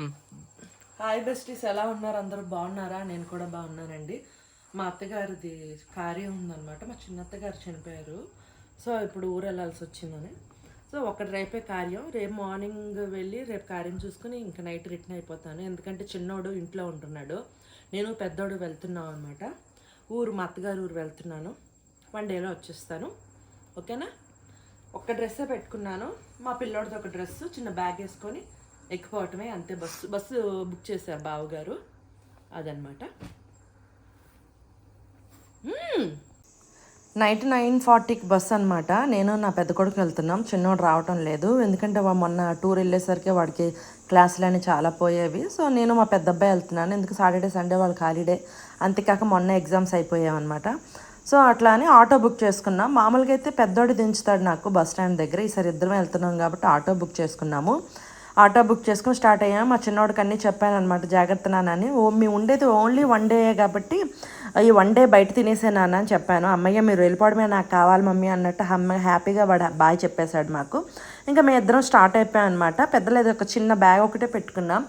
Hi besties ఎలా ఉన్నారు? అందరూ బాగున్నారా? నేను కూడా బాగున్నానండి. మా అత్తగారిది కార్యం ఉందన్నమాట. మా చిన్నత్తగారు చనిపోయారు. సో ఇప్పుడు ఊరు వెళ్ళాల్సి వచ్చిందని. సో ఒకటి రేపే కార్యం. రేపు మార్నింగ్ వెళ్ళి రేపు కార్యం చూసుకుని ఇంకా నైట్ రిటర్న్ అయిపోతాను. ఎందుకంటే చిన్నోడు ఇంట్లో ఉంటున్నాడు. నేను పెద్దోడు వెళ్తున్నాం అనమాట ఊరు మా అత్తగారు ఊరు వెళ్తున్నాను. వన్ డేలో వచ్చేస్తాను. ఓకేనా? ఒక డ్రెస్సే పెట్టుకున్నాను. మా పిల్లోడిది ఒక డ్రెస్ చిన్న బ్యాగ్ వేసుకొని ఎక్కిపోవటమే అంతే. బస్సు బస్సు బుక్ చేశారు బావగారు. అదనమాట నైట్ నైన్ ఫార్టీకి బస్ అనమాట నేను నా పెద్ద కొడుకు వెళ్తున్నాం. చిన్నోడు రావటం లేదు. ఎందుకంటే మొన్న టూర్ వెళ్ళేసరికి వాడికి క్లాసులు చాలా పోయేవి. సో నేను మా పెద్ద అబ్బాయి వెళ్తున్నాను. ఎందుకు సాటర్డే సండే వాళ్ళకి హాలిడే? అంతేకాక మొన్న ఎగ్జామ్స్ అయిపోయామన్నమాట సో అట్లా అని ఆటో బుక్ చేసుకున్నాం. మామూలుగా అయితే పెద్దోడు దించుతాడు నాకు బస్ స్టాండ్ దగ్గర. ఈసారి ఇద్దరం వెళ్తున్నాం కాబట్టి ఆటో బుక్ చేసుకున్నాము. ఆటో బుక్ చేసుకుని స్టార్ట్ అయ్యాము మా చిన్నోడికి అన్నీ చెప్పాను అనమాట జాగ్రత్త నాన్నని ఓ మేము ఉండేది ఓన్లీ వన్ డే కాబట్టి ఈ వన్ డే బయట తినేసే నాన్న అని చెప్పాను. అమ్మయ్య మీరు వెళ్ళిపోవడమే నాకు కావాలి మమ్మీ అన్నట్టు అమ్మ హ్యాపీగా వాడు బాయ్ చెప్పేశాడు మాకు. ఇంకా మేము ఇద్దరం స్టార్ట్ అయిపోయాం అనమాట పెద్దలేదు ఒక చిన్న బ్యాగ్ ఒకటే పెట్టుకున్నాం.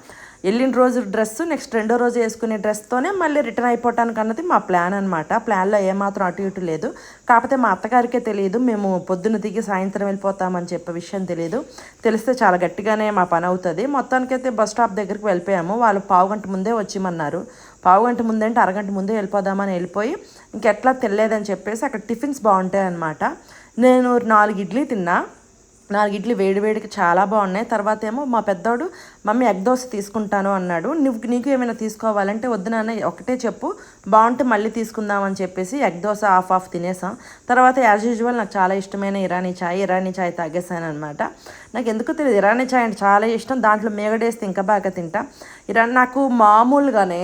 వెళ్ళిన రోజు డ్రెస్ నెక్స్ట్ రెండో రోజు వేసుకునే డ్రెస్తోనే మళ్ళీ రిటర్న్ అయిపోవటానికి అన్నది మా ప్లాన్ అనమాట ప్లాన్లో ఏమాత్రం అటు ఇటు లేదు. కాకపోతే మా అత్తగారికే తెలియదు మేము పొద్దున్న దిగి సాయంత్రం వెళ్ళిపోతామని చెప్పే విషయం తెలియదు. తెలిస్తే చాలా గట్టిగానే మా పని అవుతుంది. మొత్తానికైతే బస్ స్టాప్ దగ్గరికి వెళ్ళిపోయాము. వాళ్ళు పావు గంట ముందే వచ్చిమన్నారు. పావు గంట ముందంటే అరగంట ముందే వెళ్ళిపోదామని వెళ్ళిపోయి ఇంకెట్లా తెలియదని చెప్పేసి అక్కడ టిఫిన్స్ బాగుంటాయి అనమాట నేను నాలుగు ఇడ్లీ తిన్నా. నాలుగు ఇడ్లీ వేడివేడికి చాలా బాగున్నాయి. తర్వాత ఏమో మా పెద్దోడు మమ్మీ ఎగ్ దోశ తీసుకుంటాను అన్నాడు. నువ్వు నీకు ఏమైనా తీసుకోవాలంటే వద్దు నాన్న ఒకటే చెప్పు. బాగుంటే మళ్ళీ తీసుకుందామని చెప్పేసి ఎగ్ దోశ హాఫ్ హాఫ్ తినేసాం. తర్వాత యాజ్ యూజువల్ నాకు చాలా ఇష్టమైన ఇరానీ చాయ్ ఇరానీ చాయ్ తాగేసాను అనమాట నాకు ఎందుకు తెలియదు ఇరానీ చాయ్ అంటే చాలా ఇష్టం. దాంట్లో మేగడేస్తే ఇంకా బాగా తింటా. ఇరా నాకు మామూలుగానే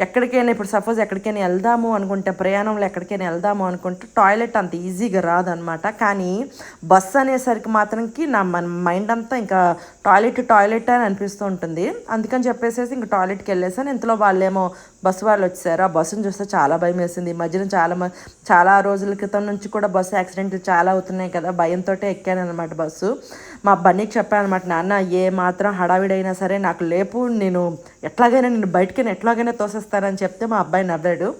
ఎక్కడికైనా ఇప్పుడు సపోజ్ ఎక్కడికైనా వెళ్దాము అనుకుంటే ప్రయాణంలో ఎక్కడికైనా వెళ్దాము అనుకుంటే టాయిలెట్ అంత ఈజీగా రాదనమాట కానీ బస్సు అనేసరికి మాత్రంకి నా మన మైండ్ అంతా ఇంకా టాయిలెట్ టాయిలెట్ అని అనిపిస్తూ ఉంటుంది. అందుకని చెప్పేసేసి ఇంకా టాయిలెట్కి వెళ్ళేసాను. ఇంతలో వాళ్ళేమో బస్సు వాళ్ళు వచ్చారు ఆ బస్సును చూస్తే చాలా భయం వేసింది. ఈ మధ్యన చాలా మ- చాలా రోజుల క్రితం నుంచి కూడా బస్సు యాక్సిడెంట్లు చాలా అవుతున్నాయి కదా. భయంతో ఎక్కాను అనమాట బస్సు. మా బన్నీకి చెప్పాను అనమాట నాన్న ఏ మాత్రం హడావిడైనా సరే నాకు లేపు నేను ఎట్లాగైనా నేను బయటకైనా ఎట్లాగైనా తోసేస్తానని చెప్తే మా అబ్బాయి నవ్వాడు.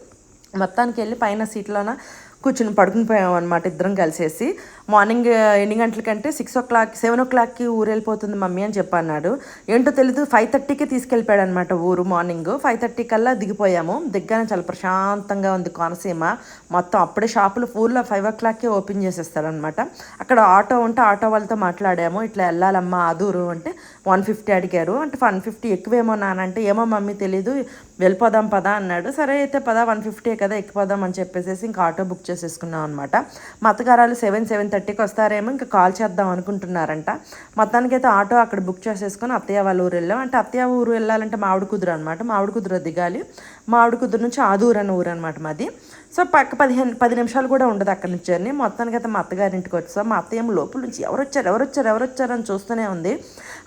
మొత్తానికి వెళ్ళి పైన సీట్లోన కూర్చుని పడుకుని పోయాం అనమాట ఇద్దరం కలిసేసి. మార్నింగ్ ఎన్ని గంటలకంటే సిక్స్ ఓ క్లాక్ సెవెన్ ఓ క్లాక్కి ఊరు వెళ్ళిపోతుంది మమ్మీ అని చెప్పన్నాడు. ఏంటో తెలీదు ఫైవ్ థర్టీకి తీసుకెళ్ళిపోయాడు అనమాట ఊరు మార్నింగ్. ఫైవ్ థర్టీ కల్లా దిగిపోయాము. దిగ్గానే చాలా ప్రశాంతంగా ఉంది కోనసీమ. మొత్తం అప్పుడే షాపులు ఫుల్లో ఫైవ్ ఓ క్లాక్కి ఓపెన్ చేసేస్తారనమాట. అక్కడ ఆటో ఉంటే ఆటో వాళ్ళతో మాట్లాడాము. ఇట్లా వెళ్ళాలమ్మా అదూరు అంటే వన్ ఫిఫ్టీ అడిగారు. అంటే వన్ ఫిఫ్టీ ఎక్కువేమో నానంటే ఏమో మమ్మీ తెలీదు వెళ్ళిపోదాం పదా అన్నాడు. సరే అయితే పదా వన్ ఫిఫ్టీ కదా ఎక్కిపోదాం అని చెప్పేసి ఇంకా ఆటో బుక్ చేసేసుకున్నాం అనమాట మా అత్తగారాలు సెవెన్ సెవెన్ థర్టీకి వస్తారేమో ఇంకా కాల్ చేద్దాం అనుకుంటున్నారంట. మొత్తానికి అయితే ఆటో అక్కడ బుక్ చేసేసుకొని అత్తయ్య వాళ్ళ ఊరు వెళ్ళాం. అంటే అత్తయ్య ఊరు వెళ్ళాలంటే మామిడి కుదురు అనమాట మామిడి కుదురు దిగాలి. మామిడి కుదురు నుంచి ఆదూరు అనే ఊరు అనమాట మాది. సో పక్క పదిహేను పది నిమిషాలు కూడా ఉండదు అక్కడి నుంచి అని మొత్తానికి అయితే మా అత్తగారింటికి వచ్చాం మా అత్తయ్యం లోపల నుంచి ఎవరు వచ్చారు ఎవరు వచ్చారు ఎవరు వచ్చారు అని చూస్తూనే ఉంది.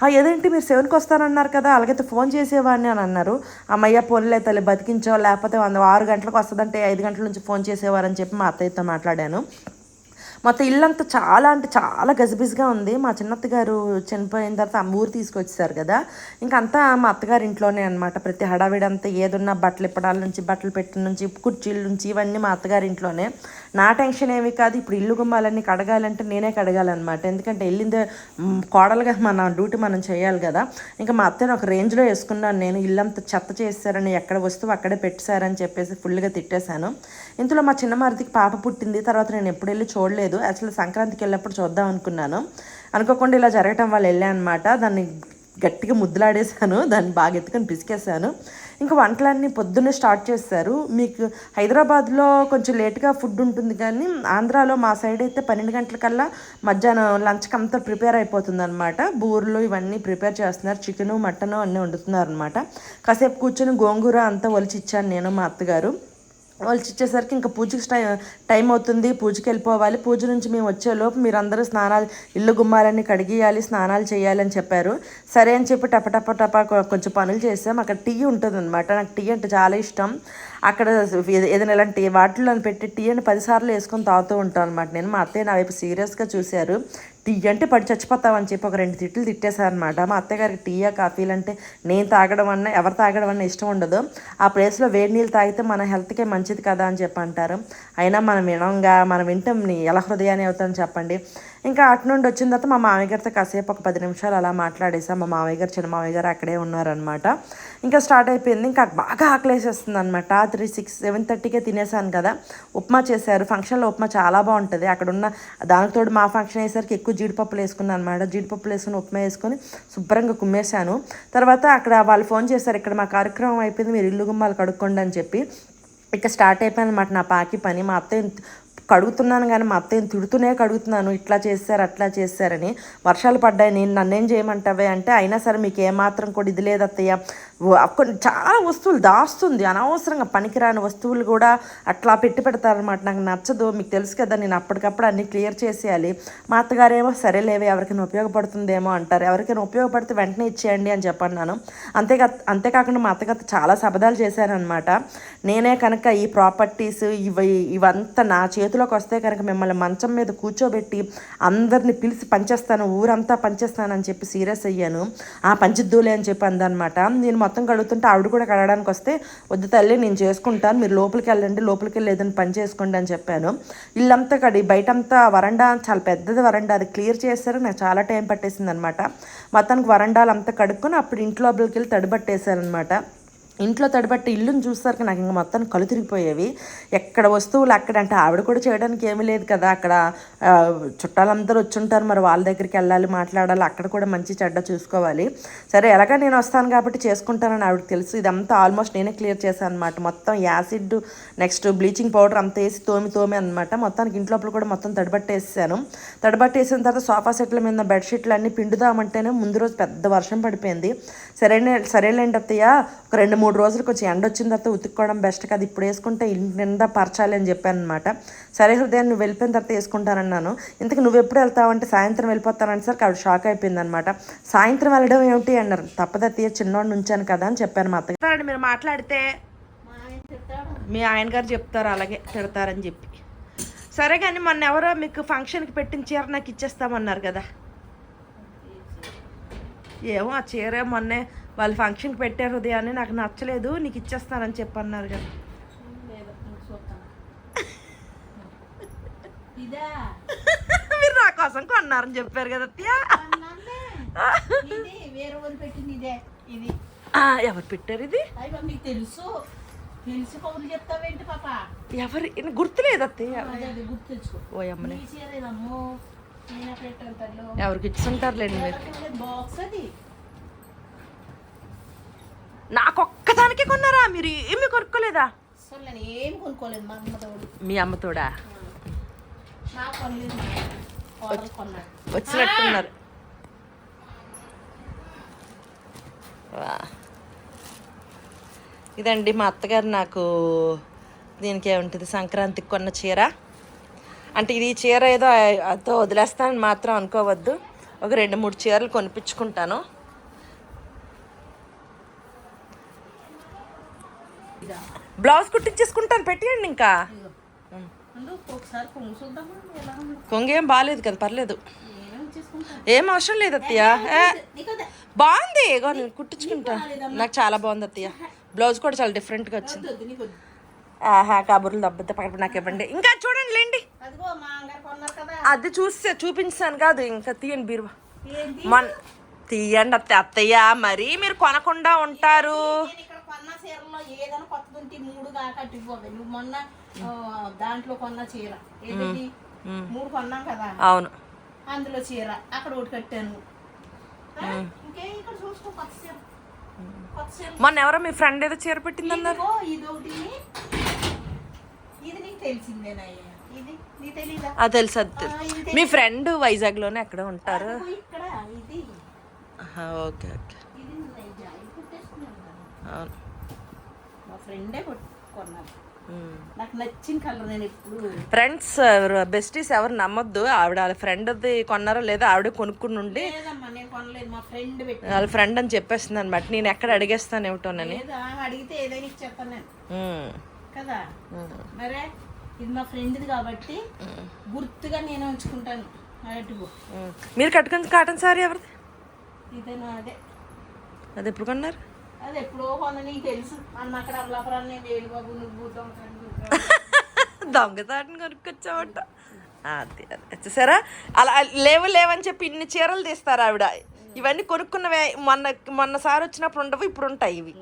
"ఆ, ఏదేంటి మీరు సెవెన్కి వస్తారన్నారు కదా అలాగైతే ఫోన్ చేసేవాడిని అని అన్నారు. అమ్మయ్య పోన్లే తల్లి బతికించో లేకపోతే వంద ఆరు గంటలకు వస్తుందంటే ఐదు గంటల నుంచి ఫోన్ చేసేవారని చెప్పి మా అత్తయ్యతో మాట్లాడాను. మొత్తం ఇల్లంతా చాలా అంటే చాలా గజిబిజిగా ఉంది. మా చిన్నత్త గారు చనిపోయిన తర్వాత ఆ ఊరు తీసుకొచ్చేసారు కదా. ఇంకంతా అంతా మా అత్తగారి ఇంట్లోనే అనమాట ప్రతి హడావిడంతా ఏదున్నా బట్టలు ఇప్పడాల నుంచి బట్టలు పెట్టిన నుంచి కుర్చీల నుంచి ఇవన్నీ మా అత్తగారి ఇంట్లోనే. నా టెన్షన్ ఏమి కాదు. ఇప్పుడు ఇల్లు గుమ్మాలన్నీ కడగాలంటే నేనే కడగాలన్నమాట. ఎందుకంటే వెళ్ళిందే కోడలుగా మన డ్యూటీ మనం చేయాలి కదా. ఇంకా మా అత్తని ఒక రేంజ్లో వేసుకున్నాను నేను. ఇల్లంతా చెత్త చేశారని ఎక్కడ వస్తువు అక్కడే పెట్టేశారని చెప్పేసి ఫుల్గా తిట్టేశాను. ఇంతలో మా చిన్న మరిదికి పాప పుట్టింది. తర్వాత నేను ఎప్పుడు వెళ్ళి చూడలేదు. అసలు సంక్రాంతికి వెళ్ళినప్పుడు చూద్దాం అనుకున్నాను. అనుకోకుండా ఇలా జరగటం వల్ల వెళ్ళాను అనమాట దాన్ని గట్టిగా ముద్దులాడేశాను. దాన్ని బాగా ఎత్తుకొని పిసికేశాను. ఇంకా వంటలన్నీ పొద్దున్నే స్టార్ట్ చేస్తారు మీకు హైదరాబాద్లో కొంచెం లేట్గా ఫుడ్ ఉంటుంది కానీ ఆంధ్రాలో మా సైడ్ అయితే పన్నెండు గంటలకల్లా మధ్యాహ్నం లంచ్కి అంతా ప్రిపేర్ అయిపోతుంది అనమాట బూర్లు ఇవన్నీ ప్రిపేర్ చేస్తున్నారు. చికెను మటను అన్నీ వండుతున్నారు అనమాట కాసేపు కూర్చొని గోంగూర అంతా ఒలిచి ఇచ్చాను నేను మా అత్తగారు. వాళ్ళు ఇచ్చేసరికి ఇంకా పూజకి టైం టైం అవుతుంది. పూజకి వెళ్ళిపోవాలి. పూజ నుంచి మేము వచ్చేలోపు మీరందరూ స్నానాలు ఇల్లు గుమ్మాలన్నీ కడిగియాలి స్నానాలు చేయాలి అని చెప్పారు. సరే అని చెప్పి టప టప టప కొంచెం పనులు చేసాం. అక్కడ టీ ఉంటుంది అనమాట నాకు టీ అంటే చాలా ఇష్టం. అక్కడ ఏదైనా ఇలాంటి వాటిలో పెట్టి టీ అని పదిసార్లు వేసుకొని తాగుతూ ఉంటాను అనమాట నేను మా అత్తయ్య నా వైపు సీరియస్గా చూశారు. టీ అంటే పడి చచ్చిపోతావని చెప్పి ఒక రెండు తిట్లు తిట్టేశారనమాట మా అత్తగారికి టీయా కాఫీలు అంటే నేను తాగడం అన్న ఎవరు తాగడం అన్న ఇష్టం ఉండదు. ఆ ప్లేస్లో వేడి నీళ్ళు తాగితే మన హెల్త్కే మంచిది కదా అని చెప్పి అంటారు. అయినా మనం వినంగా మనం వింటాం ఎలా హృదయాన్ని అవుతామని చెప్పండి. ఇంకా అటు నుండి వచ్చిన తర్వాత మా మామయ్య గారితో కాసేపు ఒక పది నిమిషాలు అలా మాట్లాడేసాం. మా మామయ్య గారు చిన్న మామయ్య గారు అక్కడే ఉన్నారనమాట ఇంకా స్టార్ట్ అయిపోయింది. ఇంకా బాగా ఆకలేసేస్తుంది అనమాట త్రీ సిక్స్ సెవెన్ థర్టీకే తినేసాను కదా. ఉప్మా చేశారు. ఫంక్షన్లో ఉప్మా చాలా బాగుంటుంది. అక్కడ ఉన్న దానికి తోడు మా ఫంక్షన్ అయ్యేసరికి ఎక్కువ జీడిపప్పులు వేసుకున్నాను అనమాట జీడిపప్పులు వేసుకుని ఉప్మా వేసుకొని శుభ్రంగా కుమ్మేశాను. తర్వాత అక్కడ వాళ్ళు ఫోన్ చేశారు. ఇక్కడ మా కార్యక్రమం అయిపోయింది. మీరు ఇల్లు గుమ్మాలు కడుక్కోండి అని చెప్పి. ఇక స్టార్ట్ అయిపోయింది అనమాట నా పాకి పని. మా అత్త కడుగుతున్నాను కానీ మా అత్తయ్యని తిడుతూనే కడుగుతున్నాను. ఇట్లా చేశారు అట్లా చేశారని వర్షాలు పడ్డాయి. నేను నన్నేం చేయమంటావే అంటే అయినా సరే మీకు ఏమాత్రం కూడా ఇది లేదు అత్తయ్య కొన్ని చాలా వస్తువులు దాస్తుంది. అనవసరంగా పనికిరాని వస్తువులు కూడా అట్లా పెట్టి పెడతారనమాట నాకు నచ్చదు. మీకు తెలుసు కదా నేను అప్పటికప్పుడు అన్ని క్లియర్ చేసేయాలి. మా అత్తగారేమో సరేలేవే ఎవరికైనా ఉపయోగపడుతుందేమో అంటారు. ఎవరికైనా ఉపయోగపడితే వెంటనే ఇచ్చేయండి అని చెప్పన్నాను. అంతేకా అంతేకాకుండా మా అత్తగారు చాలా శబదాలు చేశారనమాట నేనే కనుక ఈ ప్రాపర్టీస్ ఇవి ఇవంతా నా చేతిలోకి వస్తే కనుక మిమ్మల్ని మంచం మీద కూర్చోబెట్టి అందరిని పిలిచి పంచేస్తాను. ఊరంతా పంచేస్తానని చెప్పి సీరియస్ అయ్యాను. ఆ పంచిద్దులే అని చెప్పి అందనమాట నేను మొత్తం కడుగుతుంటే ఆవిడ కూడా కడగడానికి వస్తే వద్దు తల్లి నేను చేసుకుంటాను మీరు లోపలికి వెళ్ళండి లోపలికి వెళ్ళి ఏదైనా పని చేసుకోండి అని చెప్పాను. ఇల్లంతా కడి బయటంతా వరండా చాలా పెద్దది వరండా అది క్లియర్ చేశారు నాకు చాలా టైం పట్టేసింది అనమాట మొత్తానికి వరండాలు అంతా కడుక్కొని అప్పుడు ఇంట్లో లోపలికి వెళ్ళి తడిబట్టేశారనమాట. ఇంట్లో తడిబట్టి ఇల్లుని చూసేసరికి నాకు ఇంకా మొత్తం కళ్ళు తిరిగిపోయేవి. ఎక్కడ వస్తువులు అక్కడ అంటే ఆవిడ కూడా చేయడానికి ఏమీ లేదు కదా. అక్కడ చుట్టాలందరూ వచ్చుంటారు. మరి వాళ్ళ దగ్గరికి వెళ్ళాలి మాట్లాడాలి. అక్కడ కూడా మంచి చెడ్డ చూసుకోవాలి. సరే ఎలాగ నేను వస్తాను కాబట్టి చేసుకుంటానని ఆవిడకి తెలుసు. ఇదంతా ఆల్మోస్ట్ నేనే క్లియర్ చేశాను అనమాట మొత్తం యాసిడ్ నెక్స్ట్ బ్లీచింగ్ పౌడర్ అంతా వేసి తోమి తోమి అనమాట మొత్తానికి ఇంట్లోపల కూడా మొత్తం తడబట్టేసాను తడబట్టేసిన తర్వాత సోఫా సెట్ల మీద బెడ్షీట్లు అన్నీ పిండుదామంటేనే ముందు రోజు పెద్ద వర్షం పడిపోయింది. సరే సరేలేండి అత్తయ్య. ఒక రెండు మూడు రోజులకు వచ్చి ఎండ వచ్చిన తర్వాత ఉతుక్కోవడం బెస్ట్ కదా ఇప్పుడు వేసుకుంటే ఇంటి నిండా పరచాలి అని చెప్పాను అనమాట సరే హృదయాన్ని నువ్వు వెళ్ళిపోయిన తర్వాత వేసుకుంటానన్నాను. ఇంతకు నువ్వు ఎప్పుడు వెళ్తావంటే సాయంత్రం వెళ్ళిపోతానని సార్ ఆవిడ షాక్ అయిపోయింది అనమాట సాయంత్రం వెళ్ళడం ఏమిటి అన్నారు. తప్పదత్తయ్య చిన్నోడు ఉంచాను కదా అని చెప్పాను మా అత్తగారు. మీరు మాట్లాడితే మీ ఆయన గారు చెప్తారు అలాగే తిడతారని చెప్పి. సరే కానీ మొన్న ఎవరో మీకు ఫంక్షన్కి పెట్టిన చీర నాకు ఇచ్చేస్తామన్నారు కదా. ఏమో ఆ చీర మొన్నే వాళ్ళు ఫంక్షన్కి పెట్టారు ఉదయాన్నే నాకు నచ్చలేదు నీకు ఇచ్చేస్తానని చెప్పి అన్నారు కదా మీరు నా కోసం కొన్నారని చెప్పారు కదా అత్తయ్య అన్నానులే. ఇది వేరే వాళ్ళు పెట్టింది ఇదే ఇది. ఆ, ఎవరు పెట్టారు ఇది? తెలుసు. తెలిసి కౌలు చెప్తావేంటి పాప? ఎవరు? గుర్తులేదు అత్తయ్య గుర్తు ఓ అమ్మని ఎవరికి ఇచ్చుంటారులేండి మీరు. బాక్స్ అది. నాకొక్కదానికే కొన్నారా? మీరు ఏమి కొనుక్కోలేదా? ఏం కొనుక్కోలేదు మా అమ్మ తోడు. మీ అమ్మతోడా వచ్చినట్టున్నారు. ఇదండి మా అత్తగారు నాకు దీనికి ఏముంటుంది సంక్రాంతికి కొన్న చీర. అంటే ఇది ఈ చీర ఏదో అతో వదిలేస్తానని మాత్రం అనుకోవద్దు. ఒక రెండు మూడు చీరలు కొనిపించుకుంటాను. బ్లౌజ్ కుట్టించేసుకుంటాను పెట్టేయండి ఇంకా. కొంగు బాగాలేదు కదా పర్లేదు. ఏం అవసరం లేదు అత్తయ్య. బాగుంది. నేను కుట్టించుకుంటా. నాకు చాలా బాగుంది అత్తయ్య. బ్లౌజ్ కూడా చాలా డిఫరెంట్గా వచ్చింది. ఆహా కబుర్లు దబ్బద్ద పక్కన నాకు ఇవ్వండి. ఇంకా చూడండి లేండి. అది చూస్తే చూపించాను కాదు ఇంకా తీయండి బీరువా. మన తీయండి అత్త అత్తయ్య మరీ మీరు కొనకుండా ఉంటారు. చీరలో ఏదైనా కొత్తది ఉంటే మూడు కాక అట్టిపోవే నువ్వు మొన్న దాంట్లో కొన్న చీర. ఏది మూడు కొన్నాం కదా? అవును. అందులో చీర. అక్కడ ఒకటి కట్టాను. ఇంకే ఇక్కడ చూసుకో కొత్త చీర. మొన్న ఎవరో మీ ఫ్రెండ్ ఏదో చీర పెట్టిందన్నారు. అది తెలుసు అది తెలుసు. మీ ఫ్రెండ్ వైజాగ్లోనే ఎక్కడ ఉంటారు. Okay okay. అవును. ఫ్రెండే ఉమ్. నాకు నచ్చిన కలర్ నేను ఎప్పుడు ఫ్రెండ్స్ బెస్టీస్ ఎవరు నమ్మొద్దు. ఆవిడ వాళ్ళ ఫ్రెండ్ది కొన్నారో లేదో ఆవిడ కొనుక్కుని ఉండి లేదమ్మా నేను కొనలేదు. మా ఫ్రెండ్ వాళ్ళ ఫ్రెండ్ అని చెప్పేస్తుంది అనమాట నేను ఎక్కడ అడిగేస్తాను ఏమిటోనని అడిగితే ఏదైనా ఇచ్చేస్తాను నేను. కదా? మరే ఇది మా ఫ్రెండ్ది కాబట్టి గుర్తుగా నేను ఉంచుకుంటాను. మీరు కట్టుకున్న కాటన్ సారీ ఎవరిది? ఇదేనా అదే అది ఎప్పుడు కొన్నారు? అది ఎప్పుడో కొన్న నీకు తెలుసు. అన్న అక్కడ అమలాపురాన్ని బాబు నువ్వు దొంగతాటని కొనుక్కొచ్చావట. అది అది. చూసారా? అలా లేవు లేవని చెప్పి ఇన్ని చీరలు తీస్తారు ఆవిడ. ఇవన్నీ కొనుక్కున్నవే. మొన్న మొన్నసారి వచ్చినప్పుడు ఉండవు ఇప్పుడు ఉంటాయి ఇవి.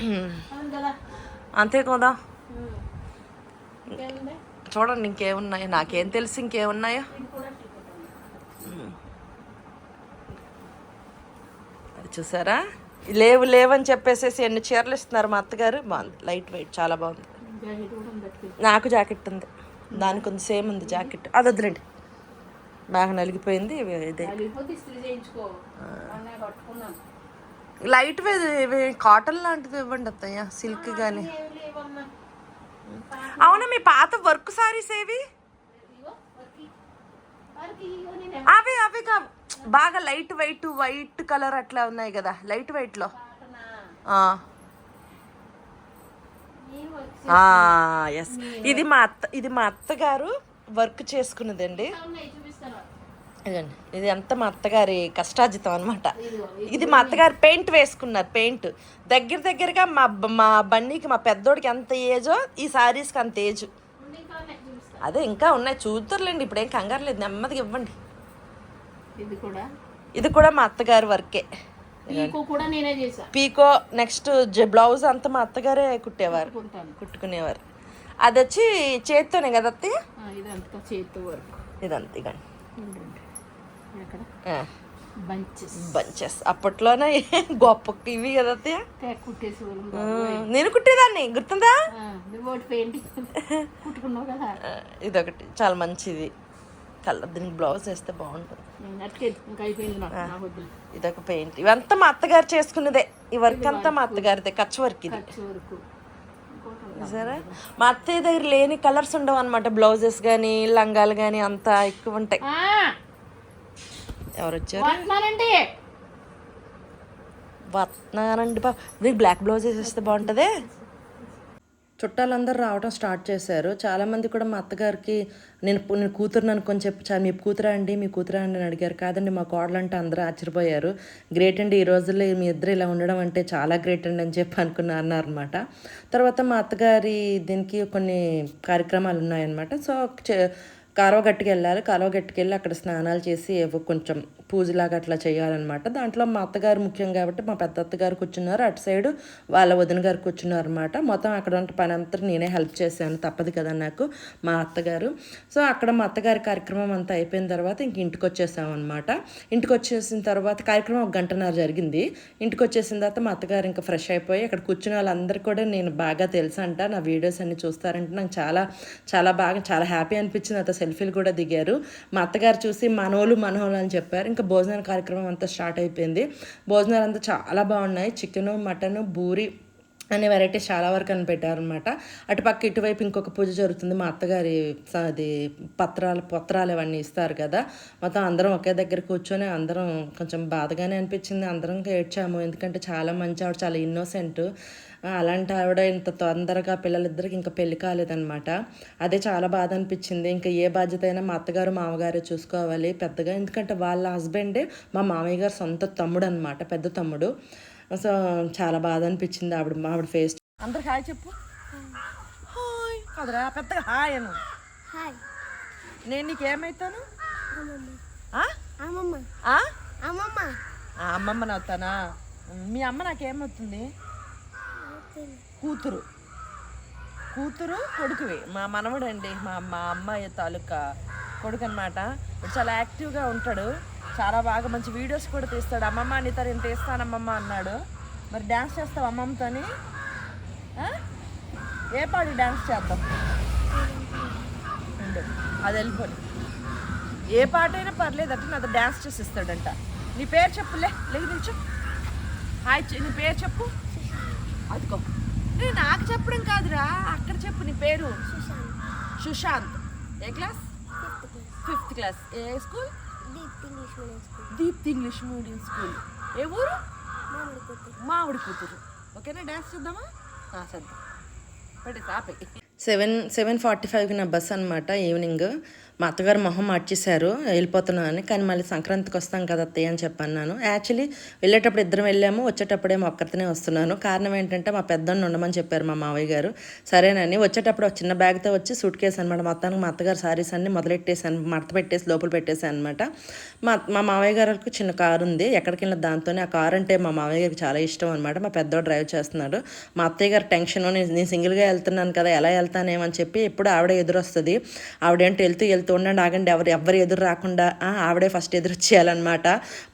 అంతే కదా? చూడండి ఇంకేమున్నాయో. నాకేం తెలుసు ఇంకేమున్నాయో ఇది కూడా టికెట్ ఉంది. అది చూసారా? లేవు లేవని చెప్పేసేసి ఎన్ని చీరలు ఇస్తున్నారు మా అత్తగారు? బాగుంది. లైట్ వెయిట్ చాలా బాగుంది. నాకు జాకెట్ ఉంది. దానికి ఉంది సేమ్ ఉంది జాకెట్ అది వద్దులేండి బాగా నలిగిపోయింది ఇదే. లైట్ కాటన్ లాంటిది ఇవ్వండి అత్తయ్య సిల్క్ కానీ అవునా మీ పాత వర్క్ సారీస్ ఏవి? అవి అవి కావు. బాగా లైట్ వైట్ వైట్ కలర్ అట్లా ఉన్నాయి కదా లైట్ వైట్లో. లో ఎస్ ఇది మా అత్త ఇది మా అత్తగారు వర్క్ చేసుకున్నదండి. ఇదండి ఇది అంత మా అత్తగారి కష్టార్జితం అనమాట ఇది మా అత్తగారు పెయింట్ వేసుకున్నారు పెయింట్. దగ్గర దగ్గరగా మా బ- మా బన్నీకి మా పెద్దోడికి ఎంత ఏజో ఈ సారీస్కి అంత ఏజ్. అదే ఇంకా ఉన్నాయి చూద్దరులేండి ఇప్పుడు ఏం కంగారు లేదు నెమ్మదిగా ఇవ్వండి. ఇది కూడా? ఇది కూడా మా అత్తగారి వర్కే. పీకో కూడా నేనే చేసా పీకో నెక్స్ట్ బ్లౌజ్ అంతా మా అత్తగారే కుట్టేవారు. కుట్టుకునేవారు. అది వచ్చి చేత్తోనే కదా అత్తయ్య? ఇదంతా చేతి వర్క్. ఇదంతా ఆ, బంచెస్. బంచెస్. అప్పట్లోనే గొప్ప ఇవి కదా నేను కుట్టేదాన్ని గుర్తుందా? ఇదొకటి. చాలా మంచిది. కలర్ దీనికి బ్లౌజ్ వేస్తే బాగుంటుంది. ఇదొక పెయింట్ ఇవంతా మా అత్తగారు చేసుకున్నదే. ఈ వర్క్ అంతా మా అత్తగారిదే కచ్ వర్క్ ఇది. సరే. మా అత్తయ్య దగ్గర లేని కలర్స్ ఉండవు అనమాట బ్లౌజెస్ కానీ లంగాలు కానీ అంతా ఎక్కువ ఉంటాయి. ఎవరు వచ్చారు? వస్తున్నానండి వస్తున్నానండి బా దీనికి బ్లాక్ బ్లౌజెస్ వేస్తే బాగుంటుంది? చుట్టాలందరూ రావడం స్టార్ట్ చేశారు. చాలామంది కూడా మా అత్తగారికి నేను నేను కూతురుని అనుకొని చెప్పి "చా- మీ కూతురా అండి మీ కూతురా అండి అని అడిగారు. కాదండి మా కోడలంటే అందరూ ఆశ్చర్యపోయారు. గ్రేట్ అండి ఈ రోజుల్లో మీ ఇద్దరు ఇలా ఉండడం అంటే చాలా గ్రేట్ అండి అని చెప్పి అనుకున్నా అన్నారనమాట తర్వాత మా అత్తగారి దీనికి కొన్ని కార్యక్రమాలు ఉన్నాయన్నమాట. సో చే- కాలువ గట్టుకు వెళ్ళాలి కాలువ గట్టుకు వెళ్ళి అక్కడ స్నానాలు చేసి ఏవో కొంచెం పూజలాగా అట్లా చేయాలన్నమాట. దాంట్లో మా అత్తగారు ముఖ్యం కాబట్టి మా పెద్ద అత్తగారు కూర్చున్నారు. అటు సైడ్ వాళ్ళ వదిన గారు కూర్చున్నారు అనమాట మొత్తం అక్కడ ఉన్న పని అంతా నేనే హెల్ప్ చేశాను. తప్పదు కదా నాకు మా అత్తగారు. సో అక్కడ మా అత్తగారి కార్యక్రమం అంతా అయిపోయిన తర్వాత ఇంక ఇంటికి వచ్చేసాం అనమాట ఇంటికి వచ్చేసిన తర్వాత కార్యక్రమం ఒక గంటన్నర జరిగింది. ఇంటికి వచ్చేసిన తర్వాత మా అత్తగారు ఇంకా ఫ్రెష్ అయిపోయి అక్కడ కూర్చున్న వాళ్ళందరూ కూడా నేను బాగా తెలుసంట. అంట నా వీడియోస్ అన్ని చూస్తారంటే నాకు చాలా చాలా బాగా చాలా హ్యాపీ అనిపించింది. అత సెల్ఫీలు కూడా దిగారు. మా అత్తగారు చూసి మనోళ్ళు మనోళ్ళు అని చెప్పారు. ఇంకా భోజనాల కార్యక్రమం అంతా స్టార్ట్ అయిపోయింది. భోజనాలు అంతా చాలా బాగున్నాయి. చికెను మటను బూరి అనే వెరైటీస్ చాలా వరకు అని పెట్టారనమాట అటుపక్క ఇటువైపు ఇంకొక పూజ జరుగుతుంది. మా అత్తగారి అది పత్రాలు పత్రాలు ఇవన్నీ ఇస్తారు కదా. మొత్తం అందరం ఒకే దగ్గర కూర్చొని అందరం కొంచెం బాధగానే అనిపించింది. అందరం ఏడ్చాము. ఎందుకంటే చాలా మంచి ఆవిడ చాలా ఇన్నోసెంట్. అలాంటి ఆవిడ ఇంత తొందరగా పిల్లలిద్దరికి ఇంకా పెళ్ళి కాలేదన్నమాట. అదే చాలా బాధ అనిపించింది ఇంకా ఏ బాధ్యత అయినా మా అత్తగారు మామగారే చూసుకోవాలి పెద్దగా. ఎందుకంటే వాళ్ళ హస్బెండే మా మామయ్య గారు సొంత తమ్ముడు అనమాట పెద్ద తమ్ముడు. సో చాలా బాధ అనిపించింది ఆవిడ ఆవిడ ఫేస్ అందరు హాయ్ చెప్పు. హాయ్. కదరా పెద్దగా హాయ్ అను. హాయ్. నేను నీకు ఏమవుతాను ఆ? అమ్మమ్మ. ఆ? అమ్మమ్మ. అవుతానా మీ అమ్మ నాకేమవుతుంది? కూతురు. కూతురు కొడుకువి. మా మనవడండి మా మా అమ్మాయి తాలూకా కొడుకు అనమాట చాలా యాక్టివ్గా ఉంటాడు. చాలా బాగా మంచి వీడియోస్ కూడా తీస్తాడు. అమ్మమ్మ నీతో నేను తీస్తానమ్మమ్మ అన్నాడు. మరి డ్యాన్స్ చేస్తావు అమ్మమ్మతోని? ఏ పాడు డ్యాన్స్ చేద్దాం? అది వెళ్ళిపోయి ఏ పాట అయినా పర్లేదు అంటే నాతో డ్యాన్స్ చేసి ఇస్తాడంట నీ పేరు చెప్పులే లేదు నిల్చో. హాయ్ నీ పేరు చెప్పు. అదిగో. ఏ నాకు చెప్పడం కాదురా అక్కడ చెప్పు నీ పేరు. సుశాంత్. సుశాంత్. ఏ class? Fifth class fifth class. ఏ school? Deepti English medium school. Deepti English medium school. ఏ ఊరు? మామిడి కూతురు. ఓకేనా డ్యాన్స్ చేద్దామా? ఆ, చేద్దాం సెవెన్ సెవెన్ ఫార్టీ ఫైవ్కి నా బస్ అనమాట ఈవినింగ్. మా అత్తగారు మొహం మార్చేశారు వెళ్ళిపోతున్నాను అని కానీ మళ్ళీ సంక్రాంతికి వస్తాం కదా అత్తయ్య అని చెప్పన్నాను. యాక్చువల్లీ వెళ్ళేటప్పుడు ఇద్దరం వెళ్ళాము వచ్చేటప్పుడేమో ఒక్కరితోనే వస్తున్నాను. కారణం ఏంటంటే మా పెద్దోడిని ఉండమని చెప్పారు మా మావయ్య గారు. సరేనని వచ్చేటప్పుడు ఒక చిన్న బ్యాగ్తో వచ్చి సూట్ కేసు అనమాట మొత్తానికి మా అత్తగారు సారీస్ అన్ని మొదలెట్టేసాను మడత పెట్టేసి లోపల పెట్టేసాను అనమాట మా మా మావయ్య గారికి చిన్న కారు ఉంది. ఎక్కడికి వెళ్ళిన దాంతోనే ఆ కారు అంటే మా మావయ్య గారికి చాలా ఇష్టం అనమాట మా పెద్దోడు డ్రైవ్ చేస్తున్నాడు. మా అత్తయ్య గారు టెన్షన్ నేను నేను సింగిల్గా వెళ్తున్నాను కదా ఎలా వెళ్తానేమని చెప్పి ఎప్పుడు ఆవిడ ఎదురొస్తుంది. ఆవిడేంటి వెళ్తూ వెళ్తూ ఉండండి ఆగండి ఎవరు ఎవరు ఎదురు రాకుండా ఆవిడే ఫస్ట్ ఎదురు వచ్చేయాలన్నమాట.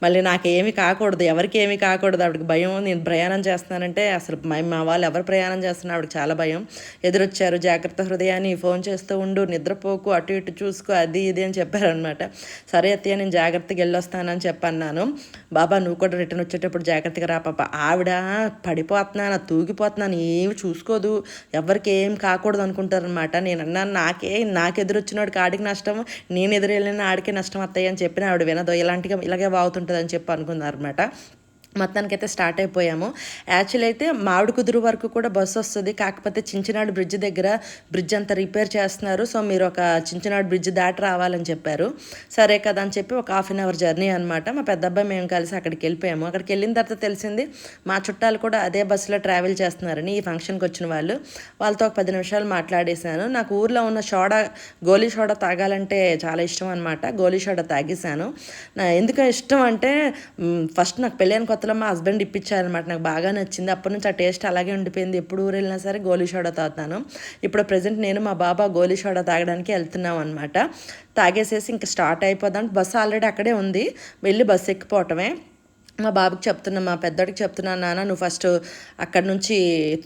మళ్ళీ నాకేమీ కాకూడదు ఎవరికి ఏమీ కాకూడదు ఆవిడకి భయం నేను ప్రయాణం చేస్తున్నానంటే అసలు మా మా వాళ్ళు ఎవరు ప్రయాణం చేస్తున్నా ఆవిడకి చాలా భయం. ఎదురొచ్చారు జాగ్రత్త హృదయాన్ని ఫోన్ చేస్తూ ఉండు నిద్రపోకు అటు ఇటు చూసుకో అది ఇది అని చెప్పారనమాట సరే అత్తయ్య నేను జాగ్రత్తగా వెళ్ళొస్తానని చెప్పన్నాను. బాబా నువ్వు కూడా రిటర్న్ వచ్చేటప్పుడు జాగ్రత్తగా రా పాప. ఆవిడ పడిపోతున్నాను తూగిపోతున్నాను ఏమి చూసుకోదు ఎవరికి ఏం కాకూడదు అనుకుంటారనమాట నేను అన్నాను నాకే నాకు ఎదురొచ్చినవాడి కాడికి నష్టం నష్టం నేను ఎదురు వెళ్ళిన ఆడికే నష్టం అత్తయ్య అని చెప్పిన ఆవిడ వినదు ఇలాంటిగా ఇలాగే బాగుతుంటుంది అని చెప్పి అనుకున్నారనమాట మొత్తానికైతే స్టార్ట్ అయిపోయాము. యాక్చువల్ అయితే మామిడి కుదురు వరకు కూడా బస్సు వస్తుంది. కాకపోతే చించినాడు బ్రిడ్జ్ దగ్గర బ్రిడ్జ్ అంతా రిపేర్ చేస్తున్నారు. సో మీరు ఒక చించినాడు బ్రిడ్జ్ దాటి రావాలని చెప్పారు. సరే కదా అని చెప్పి ఒక హాఫ్ అన్ అవర్ జర్నీ అనమాట మా పెద్ద అబ్బాయి మేము కలిసి అక్కడికి వెళ్ళిపోయాము. అక్కడికి వెళ్ళిన తర్వాత తెలిసింది మా చుట్టాలు కూడా అదే బస్సులో ట్రావెల్ చేస్తున్నారని ఈ ఫంక్షన్కి వచ్చిన వాళ్ళు. వాళ్ళతో ఒక పది నిమిషాలు మాట్లాడేశాను. నాకు ఊర్లో ఉన్న సోడా గోలీ సోడా తాగాలంటే చాలా ఇష్టం అనమాట గోలీ సోడా తాగేశాను. నా ఎందుకు ఇష్టం అంటే ఫస్ట్ నాకు పెళ్ళైన కొత్తలో మా హస్బెండ్ ఇప్పించారనమాట నాకు బాగా నచ్చింది. అప్పటి నుంచి ఆ టేస్ట్ అలాగే ఉండిపోయింది. ఎప్పుడు ఊరు వెళ్ళినా సరే గోలీ సోడా తాగుతాను. ఇప్పుడు ప్రజెంట్ నేను మా బాబా గోలీ సోడా తాగడానికి వెళ్తున్నాం అనమాట తాగేసేసి ఇంకా స్టార్ట్ అయిపోదాం. బస్సు ఆల్రెడీ అక్కడే ఉంది. వెళ్ళి బస్సు ఎక్కిపోవటమే. మా బాబుకి చెప్తున్నా మా పెద్దోడికి చెప్తున్నా నాన్న నువ్వు ఫస్ట్ అక్కడ నుంచి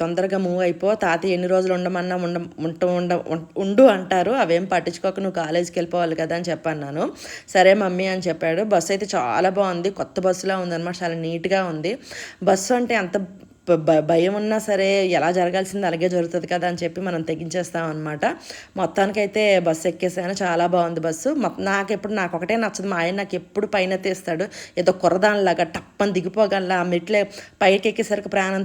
తొందరగా మూవ్ అయిపో. తాత ఎన్ని రోజులు ఉండమన్నా ఉండ ఉంట ఉండ ఉండు అంటారు. అవేం పట్టించుకోక. నువ్వు కాలేజీకి వెళ్ళిపోవాలి కదా అని చెప్పాను నాను. సరే మమ్మీ అని చెప్పాడు. బస్సు అయితే చాలా బాగుంది. కొత్త బస్సులా ఉందన్నమాట. చాలా నీట్గా ఉంది. బస్సు అంటే ఎంత భయం ఉన్నా సరే ఎలా జరగాల్సింది అలాగే జరుగుతుంది కదా అని చెప్పి మనం తెగించేస్తాం అనమాట మొత్తానికైతే బస్సు ఎక్కేసాను చాలా బాగుంది బస్సు. నాకు ఎప్పుడు నాకు ఒకటే నచ్చదు. మా ఆయన నాకు ఎప్పుడు పైన తీస్తాడు ఏదో కుర్రదానిలాగా టప్పని దిగిపోగల ఆ మెట్లే పైకి ఎక్కేసరికి ప్రాణం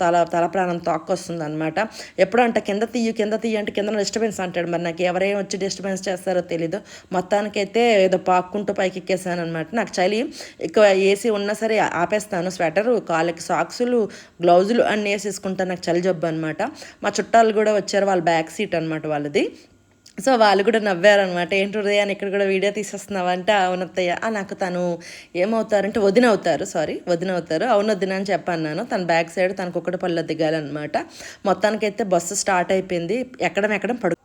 తల తల ప్రాణం తోక్కొస్తుంది అనమాట ఎప్పుడు అంటే కింద తీయు కింద తీయ అంటే కింద డిస్టర్బెన్స్ అంటాడు మరి నాకు ఎవరేం వచ్చి డిస్టర్బెన్స్ చేస్తారో తెలీదు. మొత్తానికైతే ఏదో పాక్కుంటూ పైకి ఎక్కేసాను అనమాట నాకు చలి ఎక్కువ ఏసీ ఉన్నా సరే ఆపేస్తాను. స్వెటరు కాళ్ళకి సాక్సులు గ్లౌజులు అన్నీ వేసేసుకుంటాను నాకు చలి జబ్బు అనమాట మా చుట్టాలు కూడా వచ్చారు వాళ్ళ బ్యాక్ సీట్ అనమాట వాళ్ళది. సో వాళ్ళు కూడా నవ్వారనమాట ఏంటి హృదయాన్ని ఇక్కడ కూడా వీడియో తీసేస్తున్నావు? అంటే అవునత్తయ్య నాకు తను ఏమవుతారంటే వదిన అవుతారు సారీ వదిన అవుతారు అవును వదిన అని చెప్పన్నాను. తన బ్యాక్ సైడ్ తనకు ఒకటి పళ్ళు దిగాలన్నమాట. మొత్తానికైతే బస్సు స్టార్ట్ అయిపోయింది. ఎక్కడం ఎక్కడం పడు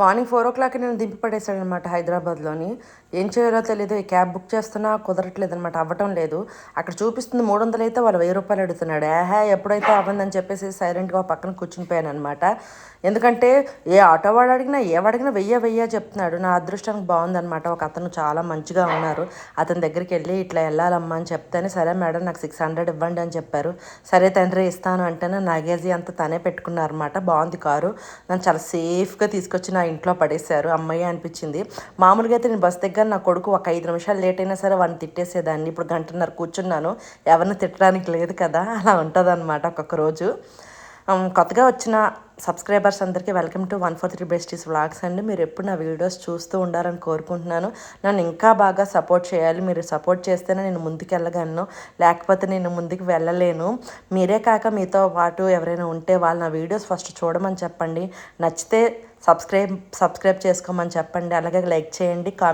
మార్నింగ్ ఫోర్ ఓ క్లాక్ నేను దింపి పడేశాడనమాట హైదరాబాద్లోని. ఏం చేయాలో తెలియదు ఈ క్యాబ్ బుక్ చేస్తున్నా కుదరట్లేదు అనమాట అవ్వటం లేదు. అక్కడ చూపిస్తుంది మూడు వందలు అయితే వాళ్ళు వెయ్యి రూపాయలు అడుగుతున్నాడు. ఏహే ఎప్పుడైతే అవ్వందని చెప్పేసి సైలెంట్గా పక్కన కూర్చునిపోయాను అనమాట ఎందుకంటే ఏ ఆటో వాడు అడిగినా ఏ అడిగినా వెయ్య వెయ్య చెప్తున్నాడు. నా అదృష్టానికి బాగుందనమాట ఒక అతను చాలా మంచిగా ఉన్నారు. అతని దగ్గరికి వెళ్ళి ఇట్లా వెళ్ళాలమ్మా అని చెప్తేనే సరే మేడం నాకు సిక్స్ హండ్రెడ్ ఇవ్వండి అని చెప్పారు. సరే తండ్రి ఇస్తాను అంటేనే నాగేజీ అంతా తనే పెట్టుకున్నారన్నమాట. బాగుంది కారు. నన్ను చాలా సేఫ్గా తీసుకొచ్చి నా ఇంట్లో పడేశారు. అమ్మాయి అనిపించింది. మామూలుగా అయితే నేను బస్ దగ్గర నా కొడుకు ఒక ఐదు నిమిషాలు లేట్ అయినా సరే వాడిని తిట్టేసేదాన్ని. ఇప్పుడు గంటన్నర కూర్చున్నాను. ఎవరిని తిట్టడానికి లేదు కదా. అలా ఉంటుంది అనమాట ఒక్కొక్క రోజు. Um, కొత్తగా వచ్చిన సబ్స్క్రైబర్స్ అందరికీ welcome to one four three besties vlogs అండి. మీరు ఎప్పుడు నా వీడియోస్ చూస్తూ ఉండాలని కోరుకుంటున్నాను. నన్ను ఇంకా బాగా సపోర్ట్ చేయాలి. మీరు సపోర్ట్ చేస్తేనే నేను ముందుకు వెళ్ళగలను లేకపోతే నేను ముందుకు వెళ్ళలేను. మీరే కాక మీతో పాటు ఎవరైనా ఉంటే వాళ్ళు నా వీడియోస్ ఫస్ట్ చూడమని చెప్పండి. నచ్చితే సబ్స్క్రైబ్ సబ్స్క్రైబ్ చేసుకోమని చెప్పండి. అలాగే లైక్ చేయండి. కామెంట్